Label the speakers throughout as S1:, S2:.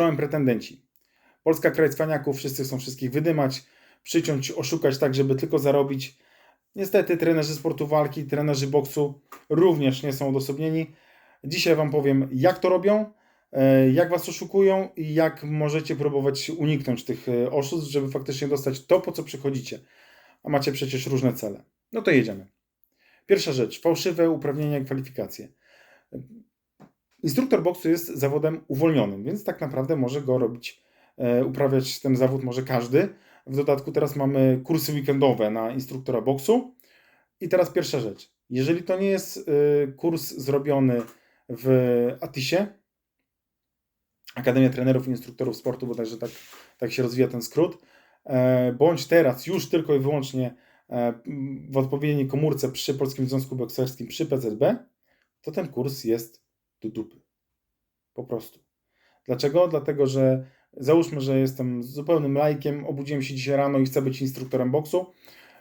S1: Czołem pretendenci. Polska kraj cwaniaków, wszyscy chcą wszystkich wydymać, przyciąć, oszukać tak, żeby tylko zarobić. Niestety trenerzy sportu walki, trenerzy boksu również nie są odosobnieni. Dzisiaj Wam powiem, jak to robią, e, jak Was oszukują i jak możecie próbować uniknąć tych e, oszustw, żeby faktycznie dostać to, po co przychodzicie. A macie przecież różne cele. No to jedziemy. Pierwsza rzecz, fałszywe uprawnienia i kwalifikacje. Instruktor boksu jest zawodem uwolnionym, więc tak naprawdę może go robić, e, uprawiać ten zawód może każdy. W dodatku teraz mamy kursy weekendowe na instruktora boksu. I teraz pierwsza rzecz. Jeżeli to nie jest e, kurs zrobiony w Atisie, Akademia Trenerów i Instruktorów Sportu, bo także tak, tak się rozwija ten skrót, e, bądź teraz już tylko i wyłącznie w odpowiedniej komórce przy Polskim Związku Bokserskim, przy PZB, to ten kurs jest do dupy. Po prostu. Dlaczego? Dlatego, że załóżmy, że jestem zupełnym lajkiem, obudziłem się dzisiaj rano i chcę być instruktorem boksu,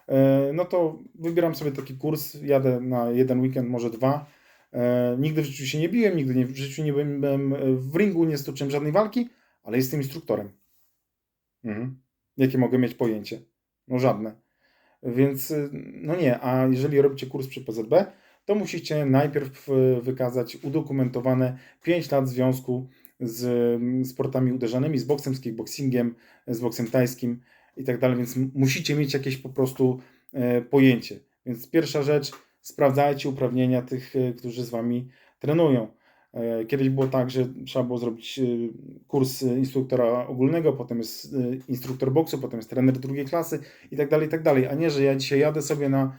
S1: e, no to wybieram sobie taki kurs, jadę na jeden weekend, może dwa. E, nigdy w życiu się nie biłem, nigdy w życiu nie byłem w ringu, nie stoczyłem żadnej walki, ale jestem instruktorem. Mhm. Jakie mogę mieć pojęcie? No żadne. Więc no nie, a jeżeli robicie kurs przy PZB, to musicie najpierw y, wykazać udokumentowane 5 lat związku z sportami uderzanymi, z boksem, z kickboxingiem, z boksem tajskim i tak dalej, więc musicie mieć jakieś po prostu e, pojęcie. Więc pierwsza rzecz, sprawdzajcie uprawnienia tych, e, którzy z Wami trenują. E, kiedyś było tak, że trzeba było zrobić kurs instruktora ogólnego, potem jest instruktor boksu, potem jest trener drugiej klasy i tak dalej, i tak dalej. A nie, że ja dzisiaj jadę sobie na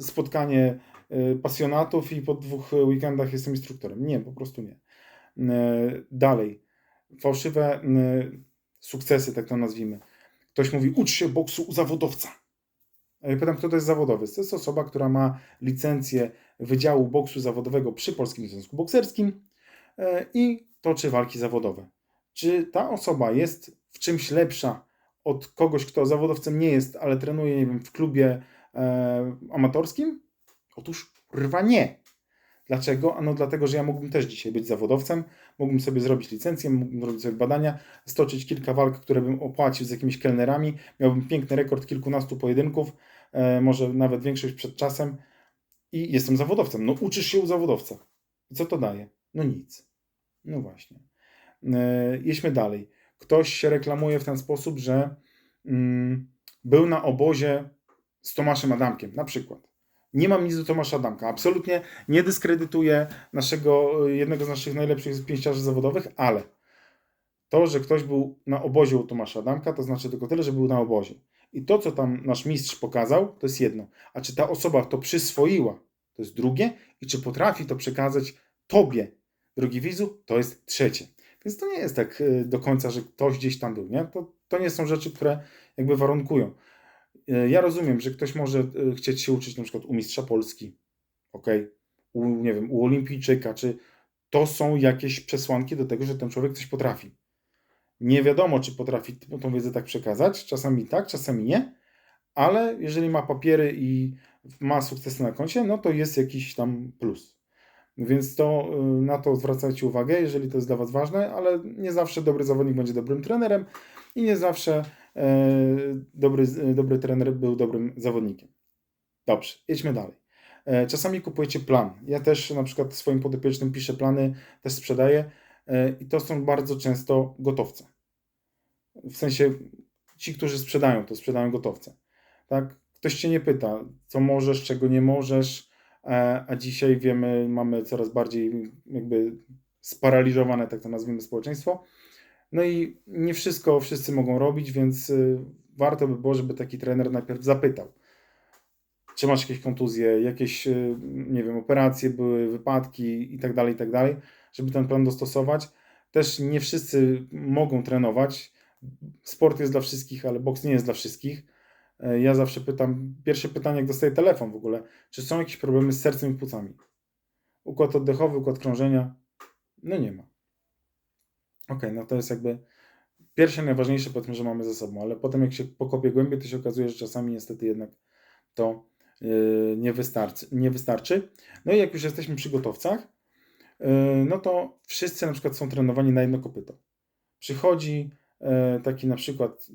S1: spotkanie pasjonatów i po dwóch weekendach jestem instruktorem. Nie, po prostu nie. Dalej. Fałszywe sukcesy, tak to nazwijmy. Ktoś mówi, ucz się boksu u zawodowca. Ja pytam, kto to jest zawodowiec? To jest osoba, która ma licencję Wydziału Boksu Zawodowego przy Polskim Związku Bokserskim i toczy walki zawodowe. Czy ta osoba jest w czymś lepsza od kogoś, kto zawodowcem nie jest, ale trenuje, nie wiem, w klubie e, amatorskim? Otóż rwa nie. Dlaczego? Ano dlatego, że ja mógłbym też dzisiaj być zawodowcem, mógłbym sobie zrobić licencję, mógłbym robić sobie badania, stoczyć kilka walk, które bym opłacił z jakimiś kelnerami, miałbym piękny rekord kilkunastu pojedynków, e, może nawet większość przed czasem i jestem zawodowcem. No uczysz się u zawodowca. Co to daje? No nic. No właśnie. E, jedźmy dalej. Ktoś się reklamuje w ten sposób, że mm, był na obozie z Tomaszem Adamkiem, na przykład. Nie mam nic do Tomasza Adamka. Absolutnie nie dyskredytuję naszego, jednego z naszych najlepszych pięściarzy zawodowych, ale to, że ktoś był na obozie u Tomasza Adamka, to znaczy tylko tyle, że był na obozie. I to, co tam nasz mistrz pokazał, to jest jedno. A czy ta osoba to przyswoiła, to jest drugie. I czy potrafi to przekazać tobie, drogi widzu, to jest trzecie. Więc to nie jest tak y, do końca, że ktoś gdzieś tam był. Nie? To, to nie są rzeczy, które jakby warunkują. E, ja rozumiem, że ktoś może e, chcieć się uczyć na przykład u mistrza Polski, ok, u, nie wiem, u olimpijczyka, czy to są jakieś przesłanki do tego, że ten człowiek coś potrafi. Nie wiadomo, czy potrafi tą wiedzę tak przekazać, czasami tak, czasami nie, ale jeżeli ma papiery i ma sukcesy na koncie, no to jest jakiś tam plus. Więc to e, na to zwracajcie uwagę, jeżeli to jest dla Was ważne, ale nie zawsze dobry zawodnik będzie dobrym trenerem i nie zawsze dobry, dobry trener był dobrym zawodnikiem. Dobrze, jedźmy dalej. E, czasami kupujecie plan. Ja też na przykład swoim podopiecznym piszę plany, też sprzedaję e, i to są bardzo często gotowce. W sensie ci, którzy sprzedają, to sprzedają gotowce. Tak? Ktoś cię nie pyta, co możesz, czego nie możesz, a dzisiaj wiemy, mamy coraz bardziej jakby sparaliżowane, tak to nazwijmy, społeczeństwo no i nie wszystko wszyscy mogą robić, więc y, warto by było, żeby taki trener najpierw zapytał, czy masz jakieś kontuzje, jakieś, y, nie wiem, operacje były, wypadki i tak dalej, i tak dalej, żeby ten plan dostosować. Też nie wszyscy mogą trenować. Sport jest dla wszystkich, ale boks nie jest dla wszystkich. E, ja zawsze pytam, pierwsze pytanie, jak dostaję telefon w ogóle, czy są jakieś problemy z sercem i płucami? Układ oddechowy, układ krążenia? No nie ma. Okay, no to jest jakby pierwsze najważniejsze powiedzmy, że mamy ze sobą, ale potem jak się pokopie głębiej, to się okazuje, że czasami niestety jednak to yy, nie, wystarczy, nie wystarczy. No i jak już jesteśmy przy gotowcach, yy, no to wszyscy na przykład są trenowani na jedno kopyto. przychodzi e, taki na przykład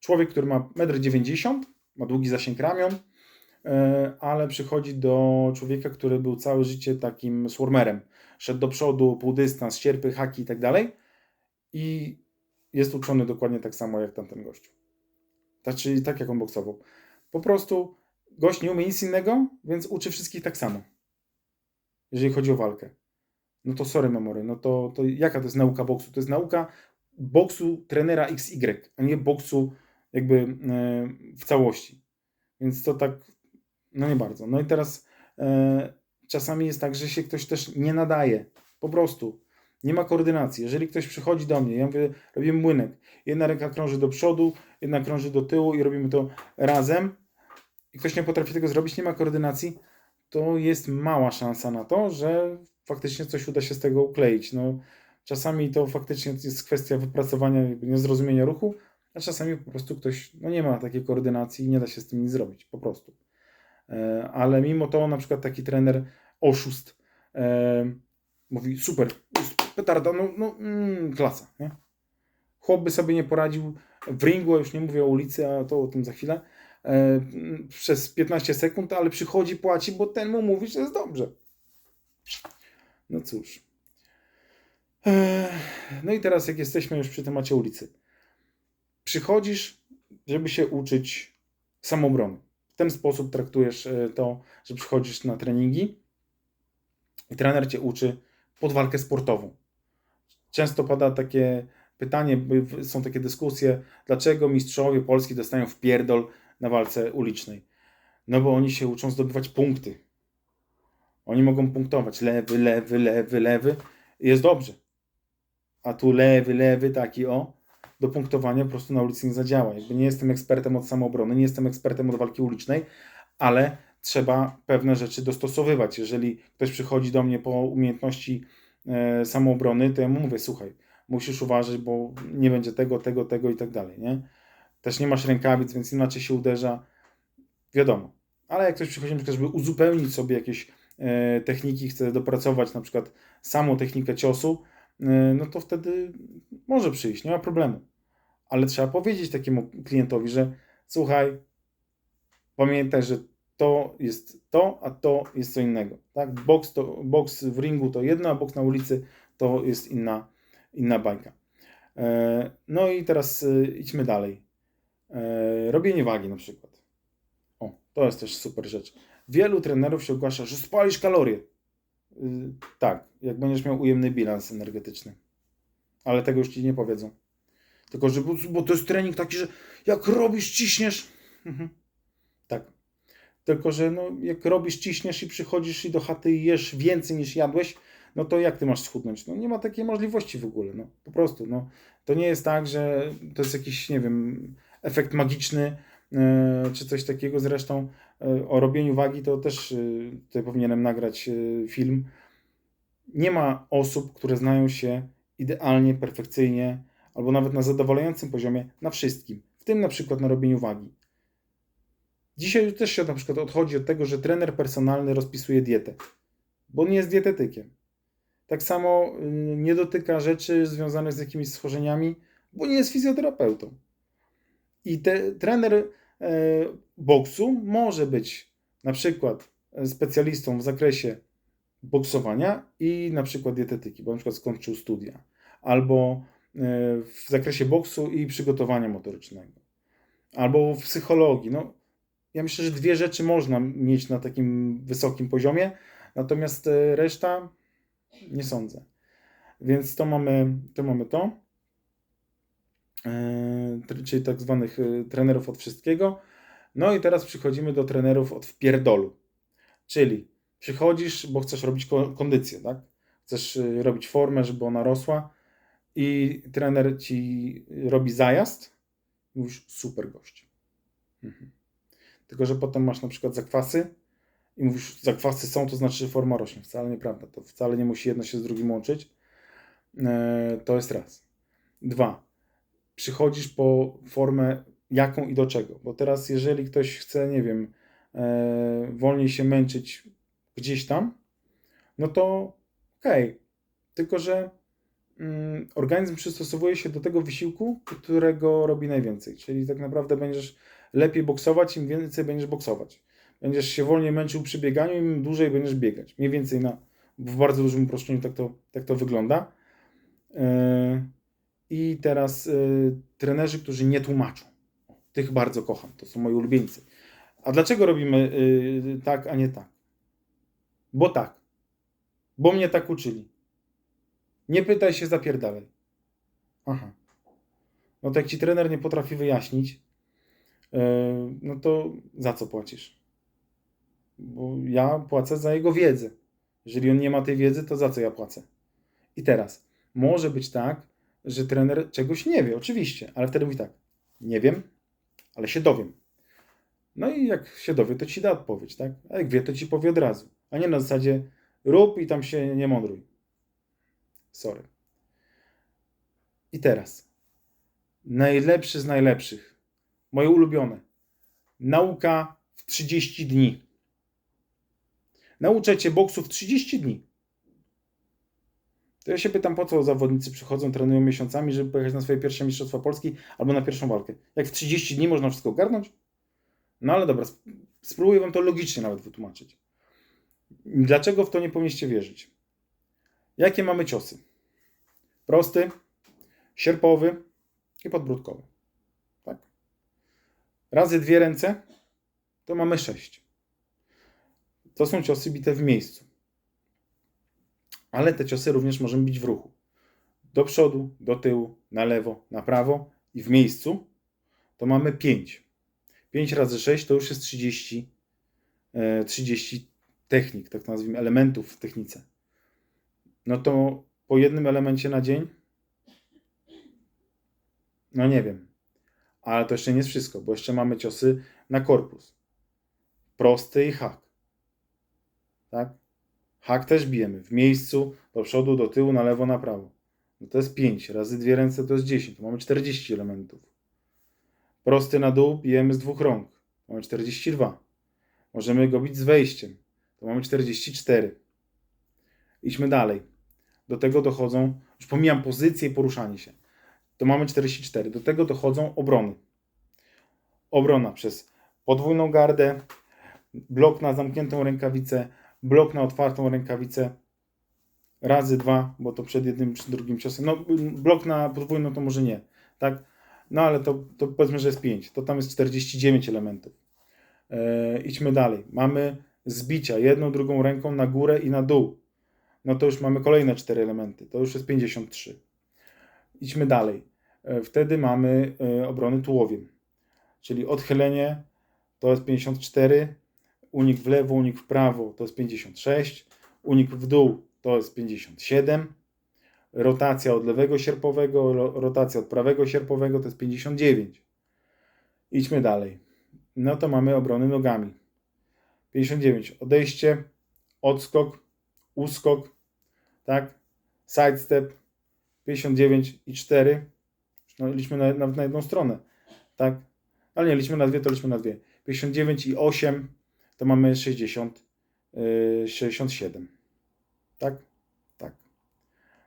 S1: człowiek, który ma 1,90 m, ma długi zasięg ramion, e, ale przychodzi do człowieka, który był całe życie takim swarmerem. Szedł do przodu, pół dystans, sierpy, haki i tak dalej. I jest uczony dokładnie tak samo jak tamten gościu. Znaczy tak jak on boksował. Po prostu gość nie umie nic innego, więc uczy wszystkich tak samo. Jeżeli chodzi o walkę. No to sorry memory, no to, to jaka to jest nauka boksu? To jest nauka boksu trenera XY, a nie boksu jakby e, w całości. Więc to tak, no nie bardzo. No i teraz e, czasami jest tak, że się ktoś też nie nadaje. Po prostu. Nie ma koordynacji. Jeżeli ktoś przychodzi do mnie, ja mówię, robimy młynek. Jedna ręka krąży do przodu, jedna krąży do tyłu i robimy to razem. I ktoś nie potrafi tego zrobić, nie ma koordynacji, to jest mała szansa na to, że faktycznie coś uda się z tego ukleić. No, czasami to faktycznie jest kwestia wypracowania, niezrozumienia ruchu, a czasami po prostu ktoś no nie ma takiej koordynacji i nie da się z tym nic zrobić, po prostu. E, ale mimo to na przykład taki trener oszust e, mówi super, petarda, no, no mm, klasa, nie? Chłop by sobie nie poradził w ringu, już nie mówię o ulicy, a to o tym za chwilę, e, przez 15 sekund, ale przychodzi, płaci, bo ten mu mówi, że jest dobrze. No cóż. E, no i teraz jak jesteśmy już przy temacie ulicy. Przychodzisz, żeby się uczyć samoobrony. W ten sposób traktujesz e, to, że przychodzisz na treningi i trener cię uczy pod walkę sportową. Często pada takie pytanie, są takie dyskusje, dlaczego mistrzowie Polski dostają w pierdol na walce ulicznej. No bo oni się uczą zdobywać punkty. Oni mogą punktować lewy, lewy, lewy, lewy jest dobrze. A tu lewy, lewy, taki o, do punktowania po prostu na ulicy nie zadziała. Jakby nie jestem ekspertem od samoobrony, nie jestem ekspertem od walki ulicznej, ale trzeba pewne rzeczy dostosowywać. Jeżeli ktoś przychodzi do mnie po umiejętności e, samoobrony, to ja mu mówię, słuchaj, musisz uważać, bo nie będzie tego, tego, tego i tak dalej, nie? Też nie masz rękawic, więc inaczej się uderza. Wiadomo. Ale jak ktoś przychodzi żeby uzupełnić sobie jakieś e, techniki, chce dopracować na przykład samą technikę ciosu, e, no to wtedy może przyjść, nie ma problemu. Ale trzeba powiedzieć takiemu klientowi, że słuchaj, pamiętaj, że to jest to, a to jest co innego. Tak? Boks, to, boks w ringu to jedno, a boks na ulicy to jest inna, inna bajka. E, no i teraz e, idźmy dalej. E, robienie wagi na przykład. O, to jest też super rzecz. Wielu trenerów się ogłasza, że spalisz kalorie. Tak, jak będziesz miał ujemny bilans energetyczny. Ale tego już ci nie powiedzą. Tylko, że bo to jest trening taki, że jak robisz, ciśniesz. Mhm. Tylko, że no, jak robisz, ciśniesz i przychodzisz i do chaty i jesz więcej niż jadłeś, no to jak ty masz schudnąć? No nie ma takiej możliwości w ogóle, no po prostu, no. To nie jest tak, że to jest jakiś, nie wiem, efekt magiczny, yy, czy coś takiego. Zresztą yy, o robieniu wagi to też yy, tutaj powinienem nagrać film. Nie ma osób, które znają się idealnie, perfekcyjnie, albo nawet na zadowalającym poziomie na wszystkim, w tym na przykład na robieniu wagi. Dzisiaj też się na przykład odchodzi od tego, że trener personalny rozpisuje dietę, bo nie jest dietetykiem. Tak samo y, nie dotyka rzeczy związanych z jakimiś schorzeniami, bo nie jest fizjoterapeutą. I te, trener e, boksu może być na przykład e, specjalistą w zakresie boksowania i na przykład dietetyki, bo na przykład skończył studia, albo e, w zakresie boksu i przygotowania motorycznego, albo w psychologii. No, ja myślę, że dwie rzeczy można mieć na takim wysokim poziomie, natomiast reszta nie sądzę. Więc to mamy to. Mamy to. Yy, czyli tak zwanych yy, trenerów od wszystkiego. No i teraz przychodzimy do trenerów od wpierdolu. Czyli przychodzisz, bo chcesz robić kondycję, tak? Chcesz robić formę, żeby ona rosła i trener ci robi zajazd mówisz super gość. Mhm. Tylko, że potem masz na przykład zakwasy i mówisz, zakwasy są, to znaczy, że forma rośnie. Wcale nieprawda. To wcale nie musi jedno się z drugim łączyć. E, to jest raz. Dwa. Przychodzisz po formę jaką i do czego. Bo teraz, jeżeli ktoś chce, nie wiem, e, wolniej się męczyć gdzieś tam, no to okej. Okay. Tylko, że mm, organizm przystosowuje się do tego wysiłku, którego robi najwięcej. Czyli tak naprawdę będziesz lepiej boksować, im więcej będziesz boksować. Będziesz się wolniej męczył przy bieganiu, im dłużej będziesz biegać. Mniej więcej na, w bardzo dużym uproszczeniu tak to, tak to wygląda. Yy, I teraz yy, trenerzy, którzy nie tłumaczą. Tych bardzo kocham, to są moi ulubieńcy. A dlaczego robimy yy, tak, a nie tak? Bo tak. Bo mnie tak uczyli. Nie pytaj się, zapierdalaj. Aha. No to jak ci trener nie potrafi wyjaśnić, no to za co płacisz? Bo ja płacę za jego wiedzę. Jeżeli on nie ma tej wiedzy, to za co ja płacę? I teraz, może być tak, że trener czegoś nie wie, oczywiście, ale wtedy mówi tak, nie wiem, ale się dowiem. No i jak się dowie, to ci da odpowiedź, tak? A jak wie, to ci powie od razu. A nie na zasadzie rób i tam się nie mądruj. Sorry. I teraz. Najlepszy z najlepszych. Moje ulubione. Nauka w 30 dni. Nauczę cię boksu w 30 dni. To ja się pytam, po co zawodnicy przychodzą, trenują miesiącami, żeby pojechać na swoje pierwsze Mistrzostwa Polski albo na pierwszą walkę. Jak w 30 dni można wszystko ogarnąć? No ale dobra, sp- spróbuję wam to logicznie nawet wytłumaczyć. Dlaczego w to nie powinniście wierzyć? Jakie mamy ciosy? Prosty, sierpowy i podbródkowy. Razy dwie ręce to mamy sześć. To są ciosy bite w miejscu. Ale te ciosy również możemy bić w ruchu. Do przodu, do tyłu, na lewo, na prawo i w miejscu to mamy 5. 5 razy 6 to już jest 30, e, 30 technik, tak nazwijmy, elementów w technice. No to po jednym elemencie na dzień? No nie wiem. Ale to jeszcze nie jest wszystko, bo jeszcze mamy ciosy na korpus. Prosty i hak. Tak? Hak też bijemy w miejscu, do przodu, do tyłu, na lewo, na prawo. No to jest 5, razy dwie ręce to jest 10, to mamy 40 elementów. Prosty na dół bijemy z dwóch rąk, mamy 42. Możemy go bić z wejściem, to mamy 44. Idźmy dalej. Do tego dochodzą, już pomijam pozycję i poruszanie się, to mamy 44. Do tego dochodzą obrony. Obrona przez podwójną gardę, blok na zamkniętą rękawicę, blok na otwartą rękawicę razy dwa, bo to przed jednym czy drugim ciosem. No, blok na podwójną to może nie, tak? No ale to, to powiedzmy, że jest 5. To tam jest 49 elementów. E, idźmy dalej. Mamy zbicia jedną, drugą ręką na górę i na dół. No to już mamy kolejne 4 elementy. To już jest 53. Idźmy dalej. E, wtedy mamy e, obrony tułowiem. Czyli odchylenie to jest 54, unik w lewo, unik w prawo to jest 56, unik w dół to jest 57, rotacja od lewego sierpowego, ro- rotacja od prawego sierpowego to jest 59. Idźmy dalej. No to mamy obrony nogami. 59. Odejście, odskok, uskok, tak? Sidestep 59 i 4. No, liczmy na, nawet na jedną stronę, tak? Ale nie, liczmy na dwie, to liczmy na dwie. 59 i 8 to mamy 60, yy, 67. Tak? Tak.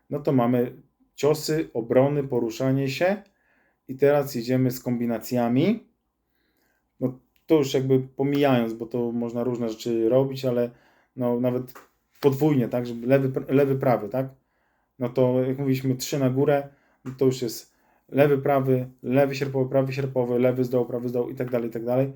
S1: No to mamy ciosy, obrony, poruszanie się. I teraz jedziemy z kombinacjami. No to już jakby pomijając, bo to można różne rzeczy robić, ale no nawet podwójnie, tak, żeby lewy, lewy prawy, tak? No to jak mówiliśmy 3 na górę, to już jest lewy, prawy, lewy sierpowy, prawy sierpowy, lewy z dołu, prawy z dołu i tak dalej, i tak dalej.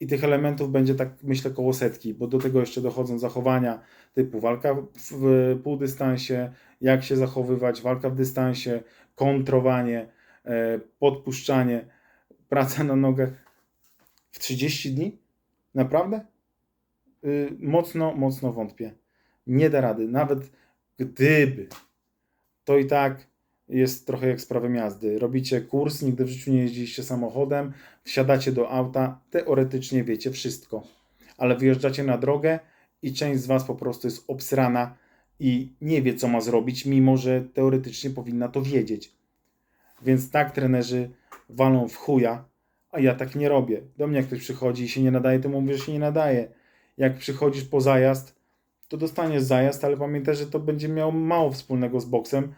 S1: I tych elementów będzie tak, myślę, koło setki, bo do tego jeszcze dochodzą zachowania typu walka w półdystansie, jak się zachowywać, walka w dystansie, kontrowanie, e, podpuszczanie, praca na nogach. W 30 dni? Naprawdę? Y, mocno, mocno wątpię. Nie da rady. Nawet gdyby, to i tak jest trochę jak z jazdy. Robicie kurs, nigdy w życiu nie jeździliście samochodem, wsiadacie do auta, teoretycznie wiecie wszystko, ale wyjeżdżacie na drogę i część z Was po prostu jest obsrana i nie wie, co ma zrobić, mimo że teoretycznie powinna to wiedzieć. Więc tak trenerzy walą w chuja, a ja tak nie robię. Do mnie jak ktoś przychodzi i się nie nadaje, to mówię, że się nie nadaje. Jak przychodzisz po zajazd, to dostaniesz zajazd, ale pamiętaj, że to będzie miało mało wspólnego z boksem,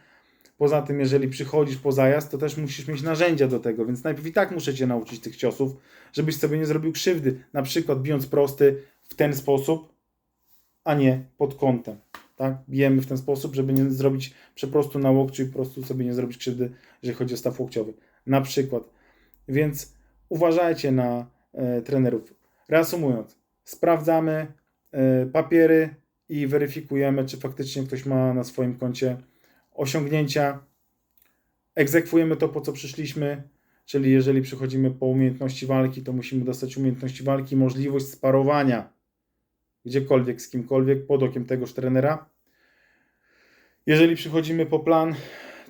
S1: Poza tym, jeżeli przychodzisz po zajazd, to też musisz mieć narzędzia do tego, więc najpierw i tak muszę cię nauczyć tych ciosów, żebyś sobie nie zrobił krzywdy. Na przykład bijąc prosty w ten sposób, a nie pod kątem. Tak? Bijemy w ten sposób, żeby nie zrobić przeprostu na łokciu i po prostu sobie nie zrobić krzywdy, jeżeli chodzi o staw łokciowy. Na przykład. Więc uważajcie na e, trenerów. Reasumując, sprawdzamy e, papiery i weryfikujemy, czy faktycznie ktoś ma na swoim koncie osiągnięcia. Egzekwujemy to, po co przyszliśmy, czyli jeżeli przychodzimy po umiejętności walki, to musimy dostać umiejętności walki, możliwość sparowania gdziekolwiek, z kimkolwiek, pod okiem tegoż trenera. Jeżeli przychodzimy po plan,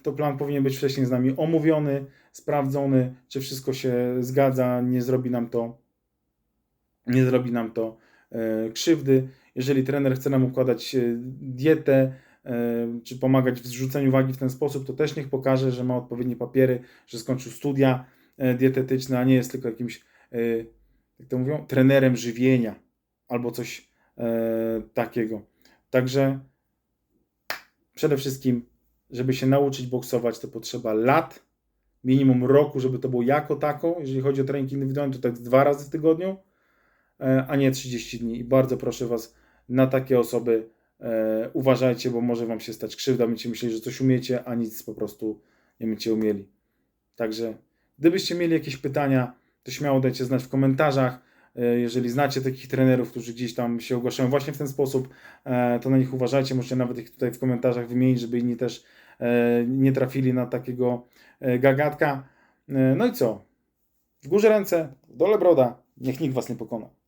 S1: to plan powinien być wcześniej z nami omówiony, sprawdzony, czy wszystko się zgadza, nie zrobi nam to, nie zrobi nam to e, krzywdy. Jeżeli trener chce nam układać e, dietę, e, czy pomagać w zrzuceniu wagi w ten sposób, to też niech pokaże, że ma odpowiednie papiery, że skończył studia e, dietetyczne, a nie jest tylko jakimś, jak to mówią, trenerem żywienia albo coś takiego. Także przede wszystkim, żeby się nauczyć boksować, to potrzeba lat, minimum roku, żeby to było jako tako. Jeżeli chodzi o trening indywidualny, to tak dwa razy w tygodniu, a nie 30 dni. I bardzo proszę Was, na takie osoby e, uważajcie, bo może Wam się stać krzywda, będziecie myśleli, że coś umiecie, a nic po prostu nie będziecie umieli. Także gdybyście mieli jakieś pytania, to śmiało dajcie znać w komentarzach. E, Jeżeli znacie takich trenerów, którzy gdzieś tam się ogłaszają właśnie w ten sposób, e, to na nich uważajcie. Możecie nawet ich tutaj w komentarzach wymienić, żeby inni też e, nie trafili na takiego e, gagatka. E, No i co? W górze ręce, w dole broda. Niech nikt was nie pokona.